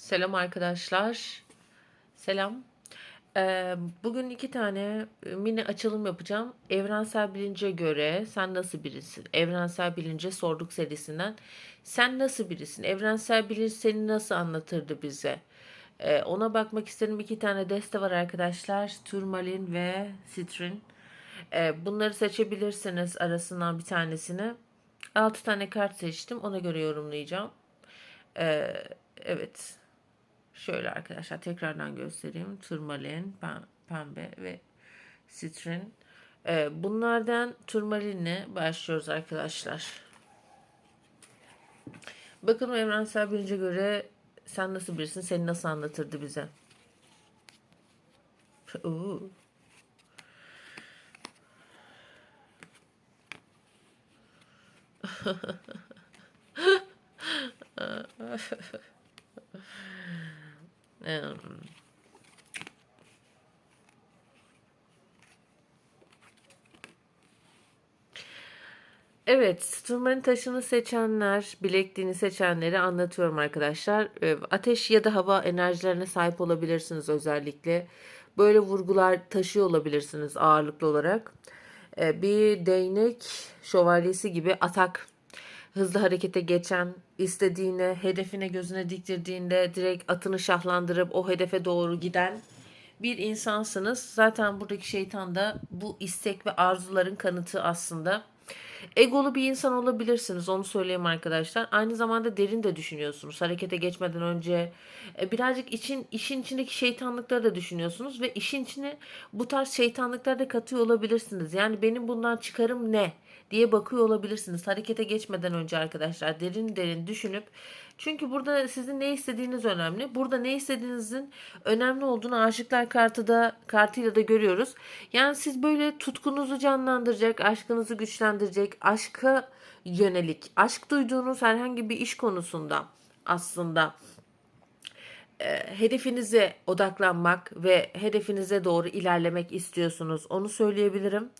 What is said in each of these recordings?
Selam arkadaşlar. Selam. Ee, bugün iki tane e, mini açılım yapacağım. Evrensel bilince göre sen nasıl birisin? Evrensel bilince sorduk serisinden. Sen nasıl birisin? Evrensel bilinç seni nasıl anlatırdı bize? Ee, ona bakmak istedim. İki tane deste var arkadaşlar. Turmalin ve Citrin. Ee, bunları seçebilirsiniz arasından bir tanesini. Altı tane kart seçtim. Ona göre yorumlayacağım. Ee, evet. Şöyle arkadaşlar tekrardan göstereyim. Turmalin, pem- pembe ve sitrin. Ee, bunlardan turmalinle başlıyoruz arkadaşlar. Bakın evrensel bilince göre sen nasıl birisin, seni nasıl anlatırdı bize? Oo. Evet, turmalin taşını seçenler, bilekliğini seçenleri anlatıyorum arkadaşlar. Ateş ya da hava enerjilerine sahip olabilirsiniz özellikle. Böyle vurgular taşıyor olabilirsiniz ağırlıklı olarak. Bir değnek şövalyesi gibi atak, hızlı harekete geçen, istediğine, hedefine gözüne diktirdiğinde direkt atını şahlandırıp o hedefe doğru giden bir insansınız. Zaten buradaki şeytan da bu istek ve arzuların kanıtı aslında. Egolu bir insan olabilirsiniz onu söyleyeyim arkadaşlar. Aynı zamanda derin de düşünüyorsunuz. Harekete geçmeden önce e, birazcık için işin içindeki şeytanlıkları da düşünüyorsunuz ve işin içine bu tarz şeytanlıkları da katıyor olabilirsiniz. Yani benim bundan çıkarım ne diye bakıyor olabilirsiniz. Harekete geçmeden önce arkadaşlar derin derin düşünüp çünkü burada sizin ne istediğiniz önemli. Burada ne istediğinizin önemli olduğunu aşıklar kartı da kartıyla da görüyoruz. Yani siz böyle tutkunuzu canlandıracak, aşkınızı güçlendirecek, aşka yönelik, aşk duyduğunuz herhangi bir iş konusunda aslında e, hedefinize odaklanmak ve hedefinize doğru ilerlemek istiyorsunuz. Onu söyleyebilirim.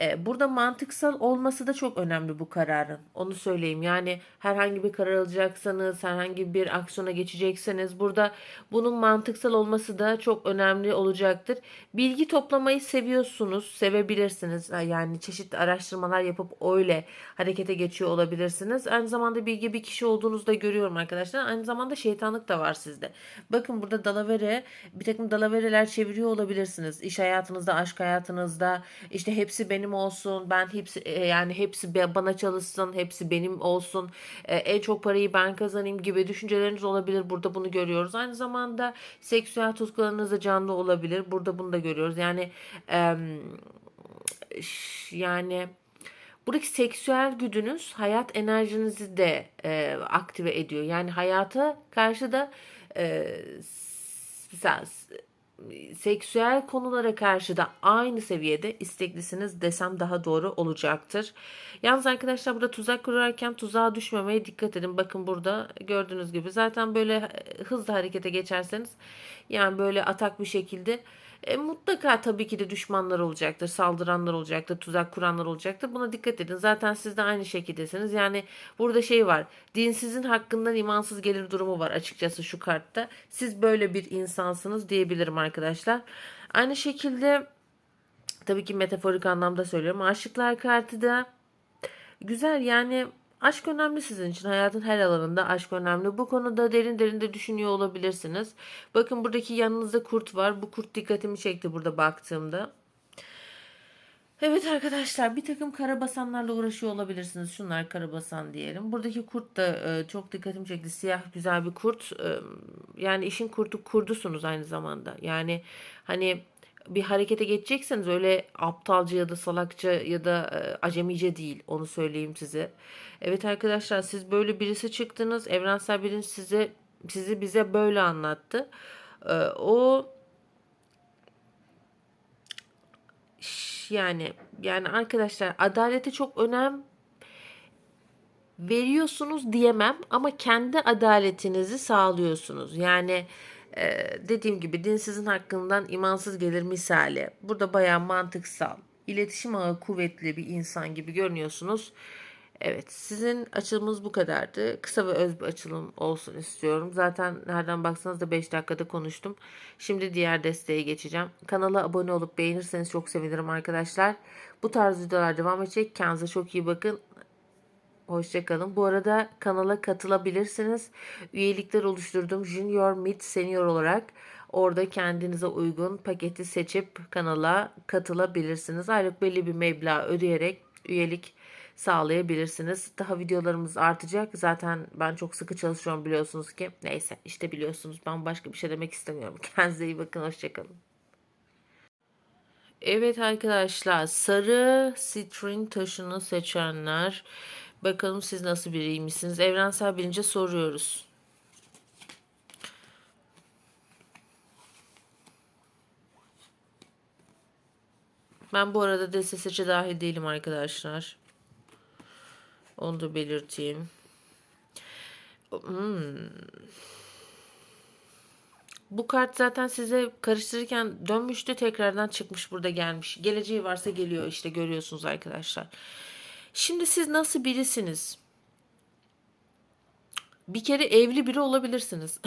E, burada mantıksal olması da çok önemli bu kararın. Onu söyleyeyim. Yani herhangi bir karar alacaksanız, herhangi bir aksiyona geçecekseniz burada bunun mantıksal olması da çok önemli olacaktır. Bilgi toplamayı seviyorsunuz, sevebilirsiniz. Yani çeşitli araştırmalar yapıp öyle harekete geçiyor olabilirsiniz. Aynı zamanda bilgi bir kişi olduğunuzu da görüyorum arkadaşlar. Aynı zamanda şeytanlık da var sizde. Bakın burada dalavere, bir takım dalavereler çeviriyor olabilirsiniz. İş hayatınızda, aşk hayatınızda, işte hepsi benim olsun, ben hepsi e, yani hepsi bana çalışsın, hepsi benim olsun, e, en çok parayı ben kazanayım gibi düşünceleriniz olabilir. Burada bunu görüyoruz. Aynı zamanda seksüel tutkularınız da canlı olabilir. Burada bunu da görüyoruz. Yani yani Buradaki seksüel güdünüz hayat enerjinizi de e, aktive ediyor. Yani hayata karşı da e, s- seksüel konulara karşı da aynı seviyede isteklisiniz desem daha doğru olacaktır. Yalnız arkadaşlar burada tuzak kurarken tuzağa düşmemeye dikkat edin. Bakın burada gördüğünüz gibi zaten böyle hızlı harekete geçerseniz yani böyle atak bir şekilde e, mutlaka tabii ki de düşmanlar olacaktır, saldıranlar olacaktır, tuzak kuranlar olacaktır. Buna dikkat edin. Zaten siz de aynı şekildesiniz. Yani burada şey var. Dinsizin hakkından imansız gelir durumu var açıkçası şu kartta. Siz böyle bir insansınız diyebilirim arkadaşlar. Aynı şekilde tabii ki metaforik anlamda söylüyorum. Aşıklar kartı da Güzel yani aşk önemli sizin için. Hayatın her alanında aşk önemli. Bu konuda derin derin de düşünüyor olabilirsiniz. Bakın buradaki yanınızda kurt var. Bu kurt dikkatimi çekti burada baktığımda. Evet arkadaşlar bir takım karabasanlarla uğraşıyor olabilirsiniz. Şunlar karabasan diyelim. Buradaki kurt da e, çok dikkatimi çekti. Siyah güzel bir kurt. E, yani işin kurtu kurdusunuz aynı zamanda. Yani hani bir harekete geçecekseniz öyle aptalca ya da salakça ya da e, acemice değil. Onu söyleyeyim size. Evet arkadaşlar siz böyle birisi çıktınız. Evrensel bilinç size sizi bize böyle anlattı. E, o yani yani arkadaşlar adalete çok önem veriyorsunuz diyemem ama kendi adaletinizi sağlıyorsunuz. Yani e, dediğim gibi dinsizin hakkından imansız gelir misali. Burada bayağı mantıksal, iletişim ağı kuvvetli bir insan gibi görünüyorsunuz. Evet, sizin açılımınız bu kadardı. Kısa ve öz bir açılım olsun istiyorum. Zaten nereden baksanız da 5 dakikada konuştum. Şimdi diğer desteğe geçeceğim. Kanala abone olup beğenirseniz çok sevinirim arkadaşlar. Bu tarz videolar devam edecek. Kendinize çok iyi bakın. Hoşçakalın. Bu arada kanala katılabilirsiniz. Üyelikler oluşturdum. Junior, Mid, Senior olarak. Orada kendinize uygun paketi seçip kanala katılabilirsiniz. Aylık belli bir meblağ ödeyerek üyelik sağlayabilirsiniz. Daha videolarımız artacak. Zaten ben çok sıkı çalışıyorum biliyorsunuz ki. Neyse işte biliyorsunuz ben başka bir şey demek istemiyorum. Kendinize iyi bakın. Hoşçakalın. Evet arkadaşlar sarı sitrin taşını seçenler bakalım siz nasıl biriymişsiniz evrensel bilince soruyoruz. Ben bu arada seçe dahil değilim arkadaşlar. Onu da belirteyim. Hmm. Bu kart zaten size karıştırırken dönmüştü tekrardan çıkmış burada gelmiş. Geleceği varsa geliyor işte görüyorsunuz arkadaşlar. Şimdi siz nasıl birisiniz? bir kere evli biri olabilirsiniz.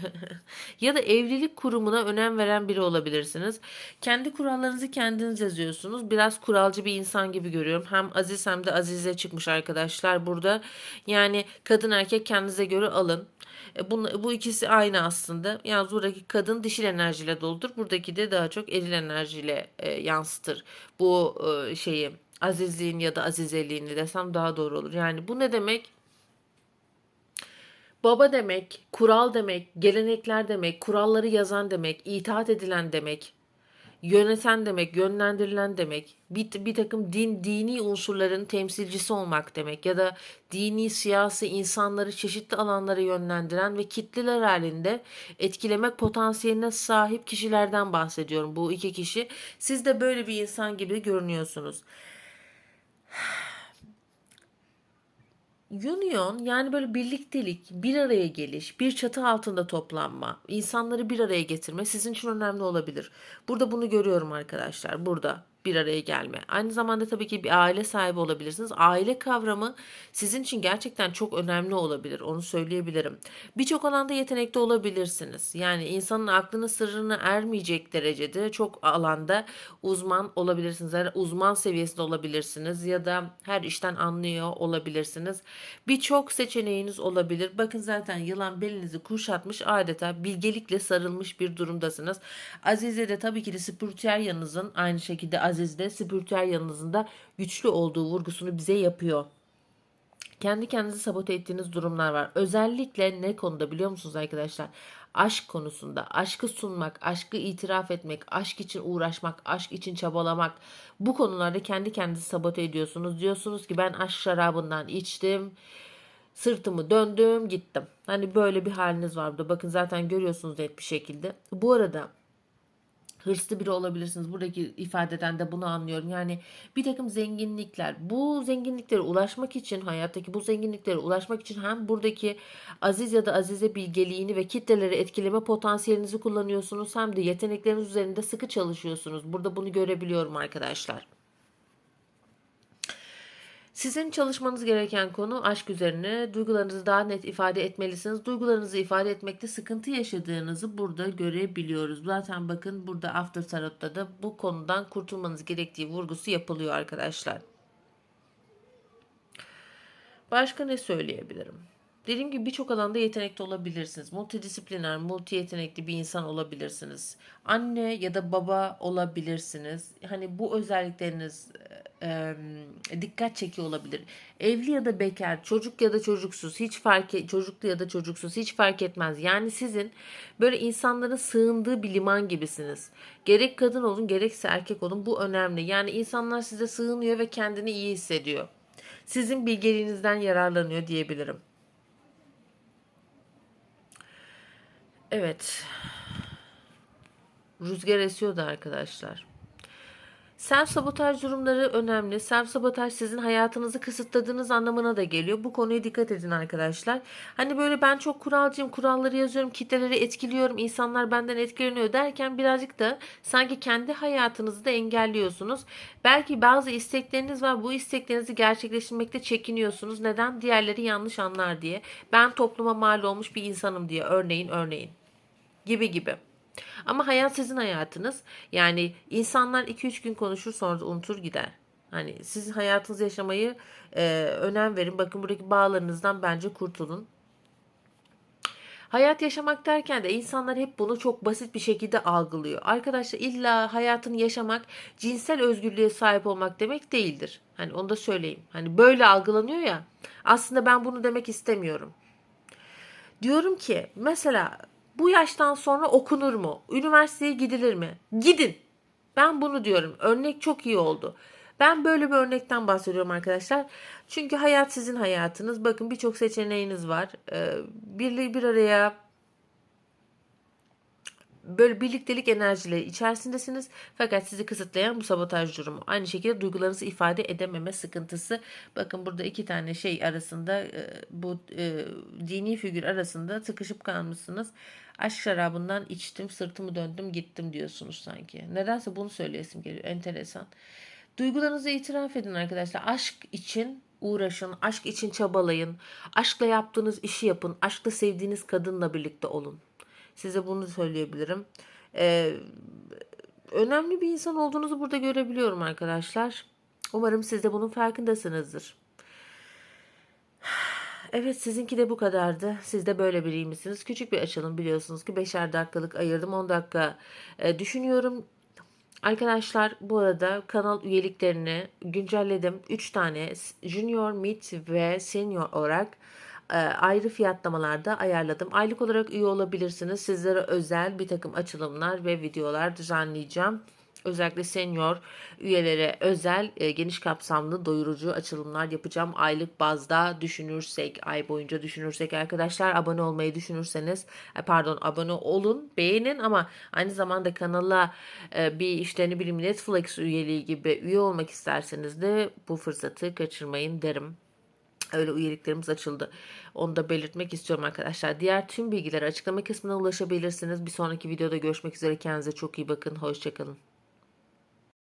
ya da evlilik kurumuna önem veren biri olabilirsiniz. Kendi kurallarınızı kendiniz yazıyorsunuz. Biraz kuralcı bir insan gibi görüyorum. Hem Aziz hem de Azize çıkmış arkadaşlar burada. Yani kadın erkek kendinize göre alın. E, bu, bu ikisi aynı aslında. Yani buradaki kadın dişil enerjiyle doludur. Buradaki de daha çok eril enerjiyle e, yansıtır. Bu e, şeyi azizliğin ya da azizeliğini desem daha doğru olur. Yani bu ne demek? Baba demek, kural demek, gelenekler demek, kuralları yazan demek, itaat edilen demek, yöneten demek, yönlendirilen demek, bir, bir takım din, dini unsurların temsilcisi olmak demek ya da dini, siyasi insanları çeşitli alanlara yönlendiren ve kitleler halinde etkilemek potansiyeline sahip kişilerden bahsediyorum. Bu iki kişi. Siz de böyle bir insan gibi görünüyorsunuz. Union yani böyle birliktelik, bir araya geliş, bir çatı altında toplanma, insanları bir araya getirme sizin için önemli olabilir. Burada bunu görüyorum arkadaşlar. Burada bir araya gelme. Aynı zamanda tabii ki bir aile sahibi olabilirsiniz. Aile kavramı sizin için gerçekten çok önemli olabilir. Onu söyleyebilirim. Birçok alanda yetenekli olabilirsiniz. Yani insanın aklını sırrını ermeyecek derecede çok alanda uzman olabilirsiniz. Yani uzman seviyesinde olabilirsiniz ya da her işten anlıyor olabilirsiniz. Birçok seçeneğiniz olabilir. Bakın zaten yılan belinizi kuşatmış adeta bilgelikle sarılmış bir durumdasınız. Azize de tabii ki de spiritüel yanınızın aynı şekilde Aziz'de spiritüel yanınızın güçlü olduğu vurgusunu bize yapıyor. Kendi kendinizi sabote ettiğiniz durumlar var. Özellikle ne konuda biliyor musunuz arkadaşlar? Aşk konusunda. Aşkı sunmak, aşkı itiraf etmek, aşk için uğraşmak, aşk için çabalamak. Bu konularda kendi kendinizi sabote ediyorsunuz. Diyorsunuz ki ben aşk şarabından içtim sırtımı döndüm gittim. Hani böyle bir haliniz var burada. Bakın zaten görüyorsunuz net bir şekilde. Bu arada hırslı biri olabilirsiniz. Buradaki ifadeden de bunu anlıyorum. Yani bir takım zenginlikler. Bu zenginliklere ulaşmak için hayattaki bu zenginliklere ulaşmak için hem buradaki aziz ya da azize bilgeliğini ve kitleleri etkileme potansiyelinizi kullanıyorsunuz. Hem de yetenekleriniz üzerinde sıkı çalışıyorsunuz. Burada bunu görebiliyorum arkadaşlar. Sizin çalışmanız gereken konu aşk üzerine. Duygularınızı daha net ifade etmelisiniz. Duygularınızı ifade etmekte sıkıntı yaşadığınızı burada görebiliyoruz. Zaten bakın burada After Tarot'ta da bu konudan kurtulmanız gerektiği vurgusu yapılıyor arkadaşlar. Başka ne söyleyebilirim? Dediğim gibi birçok alanda yetenekli olabilirsiniz. Multidisipliner, multi yetenekli bir insan olabilirsiniz. Anne ya da baba olabilirsiniz. Hani bu özellikleriniz e, dikkat çekiyor olabilir. Evli ya da bekar, çocuk ya da çocuksuz, hiç fark et, çocuklu ya da çocuksuz hiç fark etmez. Yani sizin böyle insanların sığındığı bir liman gibisiniz. Gerek kadın olun, gerekse erkek olun bu önemli. Yani insanlar size sığınıyor ve kendini iyi hissediyor. Sizin bilgeliğinizden yararlanıyor diyebilirim. Evet. Rüzgar esiyordu arkadaşlar. Self sabotaj durumları önemli. Self sabotaj sizin hayatınızı kısıtladığınız anlamına da geliyor. Bu konuya dikkat edin arkadaşlar. Hani böyle ben çok kuralcıyım, kuralları yazıyorum, kitleleri etkiliyorum, insanlar benden etkileniyor derken birazcık da sanki kendi hayatınızı da engelliyorsunuz. Belki bazı istekleriniz var. Bu isteklerinizi gerçekleştirmekte çekiniyorsunuz. Neden? Diğerleri yanlış anlar diye. Ben topluma mal olmuş bir insanım diye. Örneğin örneğin. Gibi gibi. Ama hayat sizin hayatınız. Yani insanlar 2-3 gün konuşur sonra unutur gider. Hani sizin hayatınızı yaşamayı e, önem verin. Bakın buradaki bağlarınızdan bence kurtulun. Hayat yaşamak derken de insanlar hep bunu çok basit bir şekilde algılıyor. Arkadaşlar illa hayatını yaşamak cinsel özgürlüğe sahip olmak demek değildir. Hani onu da söyleyeyim. Hani böyle algılanıyor ya. Aslında ben bunu demek istemiyorum. Diyorum ki mesela bu yaştan sonra okunur mu? Üniversiteye gidilir mi? Gidin. Ben bunu diyorum. Örnek çok iyi oldu. Ben böyle bir örnekten bahsediyorum arkadaşlar. Çünkü hayat sizin hayatınız. Bakın birçok seçeneğiniz var. Ee, bir, bir araya böyle birliktelik enerjileri içerisindesiniz. Fakat sizi kısıtlayan bu sabotaj durumu. Aynı şekilde duygularınızı ifade edememe sıkıntısı. Bakın burada iki tane şey arasında e, bu e, dini figür arasında sıkışıp kalmışsınız. Aşk şarabından içtim, sırtımı döndüm, gittim diyorsunuz sanki. Nedense bunu söyleyesim geliyor. Enteresan. Duygularınızı itiraf edin arkadaşlar. Aşk için uğraşın, aşk için çabalayın. Aşkla yaptığınız işi yapın. Aşkla sevdiğiniz kadınla birlikte olun. Size bunu söyleyebilirim. Ee, önemli bir insan olduğunuzu burada görebiliyorum arkadaşlar. Umarım siz de bunun farkındasınızdır. Evet sizinki de bu kadardı. Siz de böyle biriymişsiniz. Küçük bir açılım biliyorsunuz ki 5'er dakikalık ayırdım. 10 dakika e, düşünüyorum. Arkadaşlar bu arada kanal üyeliklerini güncelledim. 3 tane Junior, Mid ve Senior olarak ayrı fiyatlamalarda ayarladım. Aylık olarak üye olabilirsiniz. Sizlere özel bir takım açılımlar ve videolar düzenleyeceğim. Özellikle senior üyelere özel e, geniş kapsamlı doyurucu açılımlar yapacağım. Aylık bazda düşünürsek, ay boyunca düşünürsek arkadaşlar abone olmayı düşünürseniz e, pardon abone olun, beğenin ama aynı zamanda kanala e, bir işte ne bileyim Netflix üyeliği gibi üye olmak isterseniz de bu fırsatı kaçırmayın derim. Öyle üyeliklerimiz açıldı. Onu da belirtmek istiyorum arkadaşlar. Diğer tüm bilgileri açıklama kısmına ulaşabilirsiniz. Bir sonraki videoda görüşmek üzere. Kendinize çok iyi bakın. Hoşçakalın.